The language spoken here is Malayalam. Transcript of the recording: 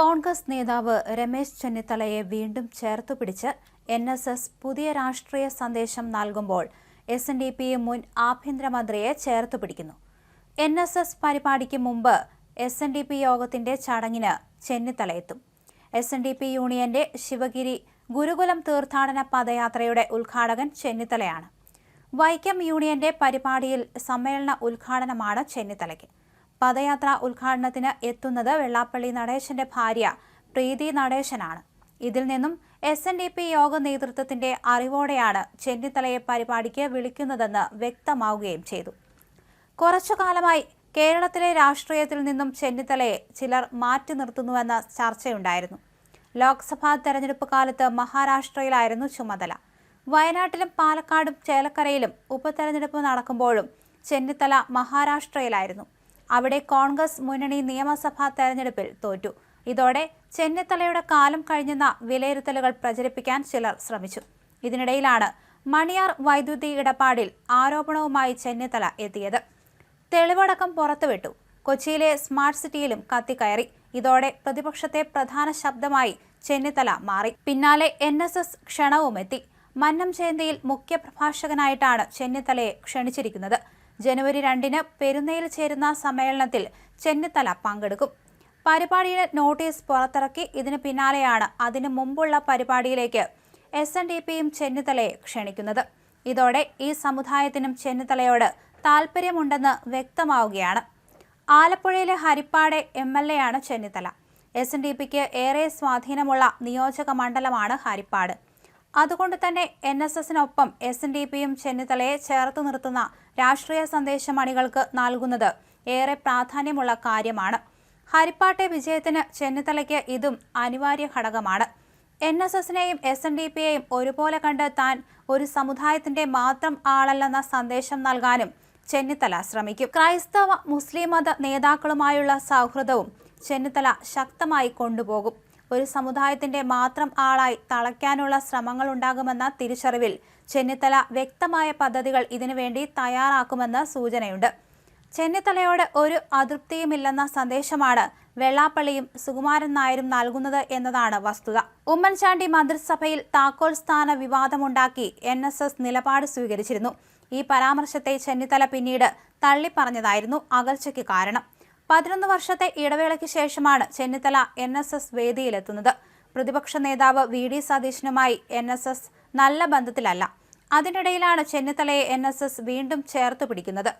കോൺഗ്രസ് നേതാവ് രമേശ് ചെന്നിത്തലയെ വീണ്ടും ചേർത്തു പിടിച്ച് എൻ എസ് എസ് പുതിയ രാഷ്ട്രീയ സന്ദേശം നൽകുമ്പോൾ എസ് എൻ ഡി പി മുൻ ആഭ്യന്തരമന്ത്രിയെ ചേർത്തു പിടിക്കുന്നു. എൻ എസ് എസ് പരിപാടിക്ക് മുമ്പ് എസ് എൻ ഡി പി യോഗത്തിന്റെ ചടങ്ങിന് ചെന്നിത്തല എത്തും. എസ് എൻ ഡി പി യൂണിയന്റെ ശിവഗിരി ഗുരുകുലം തീർത്ഥാടന പദയാത്രയുടെ ഉദ്ഘാടകൻ ചെന്നിത്തലയാണ്. വൈക്കം യൂണിയന്റെ പരിപാടിയിൽ സമ്മേളന ഉദ്ഘാടനമാണ് ചെന്നിത്തലയ്ക്ക്. പദയാത്ര ഉദ്ഘാടനത്തിന് എത്തുന്നത് വെള്ളാപ്പള്ളി നടേശന്റെ ഭാര്യ പ്രീതി നടേശനാണ്. ഇതിൽ നിന്നും S N D P Yoga നേതൃത്വത്തിന്റെ അറിവോടെയാണ് ചെന്നിത്തലയെ പരിപാടിക്ക് വിളിക്കുന്നതെന്ന് വ്യക്തമാവുകയും ചെയ്തു. കുറച്ചു കാലമായി കേരളത്തിലെ രാഷ്ട്രീയത്തിൽ നിന്നും ചെന്നിത്തലയെ ചിലർ മാറ്റി നിർത്തുന്നുവെന്ന ചർച്ചയുണ്ടായിരുന്നു. ലോക്സഭാ തെരഞ്ഞെടുപ്പ് കാലത്ത് മഹാരാഷ്ട്രയിലായിരുന്നു ചുമതല. വയനാട്ടിലും പാലക്കാടും ചേലക്കരയിലും ഉപതെരഞ്ഞെടുപ്പ് നടക്കുമ്പോഴും ചെന്നിത്തല മഹാരാഷ്ട്രയിലായിരുന്നു. അവിടെ കോൺഗ്രസ് മുന്നണി നിയമസഭാ തെരഞ്ഞെടുപ്പിൽ തോറ്റു. ഇതോടെ ചെന്നിത്തലയുടെ കാലം കഴിഞ്ഞെന്ന വിലയിരുത്തലുകൾ പ്രചരിപ്പിക്കാൻ ചിലർ ശ്രമിച്ചു. ഇതിനിടയിലാണ് മണിയാർ വൈദ്യുതി ഇടപാടിൽ ആരോപണവുമായി ചെന്നിത്തല എത്തിയത്. തെളിവടക്കം പുറത്തുവിട്ടു. കൊച്ചിയിലെ സ്മാർട്ട് സിറ്റിയിലും കത്തിക്കയറി. ഇതോടെ പ്രതിപക്ഷത്തെ പ്രധാന ശബ്ദമായി ചെന്നിത്തല മാറി. പിന്നാലെ എൻ എസ് എസ് ക്ഷണവുമെത്തി. മന്നം ജയന്തിയിൽ മുഖ്യപ്രഭാഷകനായിട്ടാണ് ചെന്നിത്തലയെ ക്ഷണിച്ചിരിക്കുന്നത്. ജനുവരി രണ്ടിന് പെരുന്നയിൽ ചേരുന്ന സമ്മേളനത്തിൽ ചെന്നിത്തല പങ്കെടുക്കും. പരിപാടിയുടെ നോട്ടീസ് പുറത്തിറക്കി ഇതിന് പിന്നാലെയാണ് അതിനു മുമ്പുള്ള പരിപാടിയിലേക്ക് എസ് എൻ ഡി പിയും ചെന്നിത്തലയെ ക്ഷണിക്കുന്നത്. ഇതോടെ ഈ സമുദായത്തിനും ചെന്നിത്തലയോട് താൽപ്പര്യമുണ്ടെന്ന് വ്യക്തമാവുകയാണ്. ആലപ്പുഴയിലെ ഹരിപ്പാട് എം എൽ എ ആണ് ചെന്നിത്തല. എസ് എൻ ഡി പിക്ക് ഏറെ സ്വാധീനമുള്ള നിയോജക മണ്ഡലമാണ് ഹരിപ്പാട്. അതുകൊണ്ട് തന്നെ എൻ എസ് എസിനൊപ്പം എസ് എൻ ഡി പിയും ചെന്നിത്തലയെ ചേർത്ത് നിർത്തുന്ന രാഷ്ട്രീയ സന്ദേശം അണികൾക്ക് നൽകുന്നത് ഏറെ പ്രാധാന്യമുള്ള കാര്യമാണ്. ഹരിപ്പാട്ടെ വിജയത്തിന് ചെന്നിത്തലയ്ക്ക് ഇതും അനിവാര്യ ഘടകമാണ്. എൻ എസ് എസിനെയും എസ് എൻ ഡി പിയെയും ഒരുപോലെ കണ്ട് താൻ ഒരു സമുദായത്തിന്റെ മാത്രം ആളല്ലെന്ന സന്ദേശം നൽകാനും ചെന്നിത്തല ശ്രമിക്കും. ക്രൈസ്തവ മുസ്ലിം മത നേതാക്കളുമായുള്ള സൗഹൃദവും ചെന്നിത്തല ശക്തമായി കൊണ്ടുപോകും. ഒരു സമുദായത്തിന്റെ മാത്രം ആളായി തളയ്ക്കാനുള്ള ശ്രമങ്ങൾ ഉണ്ടാകുമെന്ന തിരിച്ചറിവിൽ ചെന്നിത്തല വ്യക്തമായ പദ്ധതികൾ ഇതിനുവേണ്ടി തയ്യാറാക്കുമെന്ന് സൂചനയുണ്ട്. ചെന്നിത്തലയോട് ഒരു അതൃപ്തിയുമില്ലെന്ന സന്ദേശമാണ് വെള്ളാപ്പള്ളിയും സുകുമാരൻ നായരും നൽകുന്നത് എന്നതാണ് വസ്തുത. ഉമ്മൻചാണ്ടി മന്ത്രിസഭയിൽ താക്കോൽ സ്ഥാന വിവാദമുണ്ടാക്കി എൻ എസ് എസ് നിലപാട് സ്വീകരിച്ചിരുന്നു. ഈ പരാമർശത്തെ ചെന്നിത്തല പിന്നീട് തള്ളിപ്പറഞ്ഞതായിരുന്നു അകൽച്ചയ്ക്ക് കാരണം. പതിനൊന്ന് വർഷത്തെ ഇടവേളയ്ക്ക് ശേഷമാണ് ചെന്നിത്തല എൻ എസ് എസ് വേദിയിലെത്തുന്നത്. പ്രതിപക്ഷ നേതാവ് വി ഡി സതീശനുമായി എൻ എസ് എസ് നല്ല ബന്ധത്തിലല്ല. അതിനിടയിലാണ് ചെന്നിത്തലയെ എൻ എസ് എസ് വീണ്ടും ചേർത്ത് പിടിക്കുന്നത്.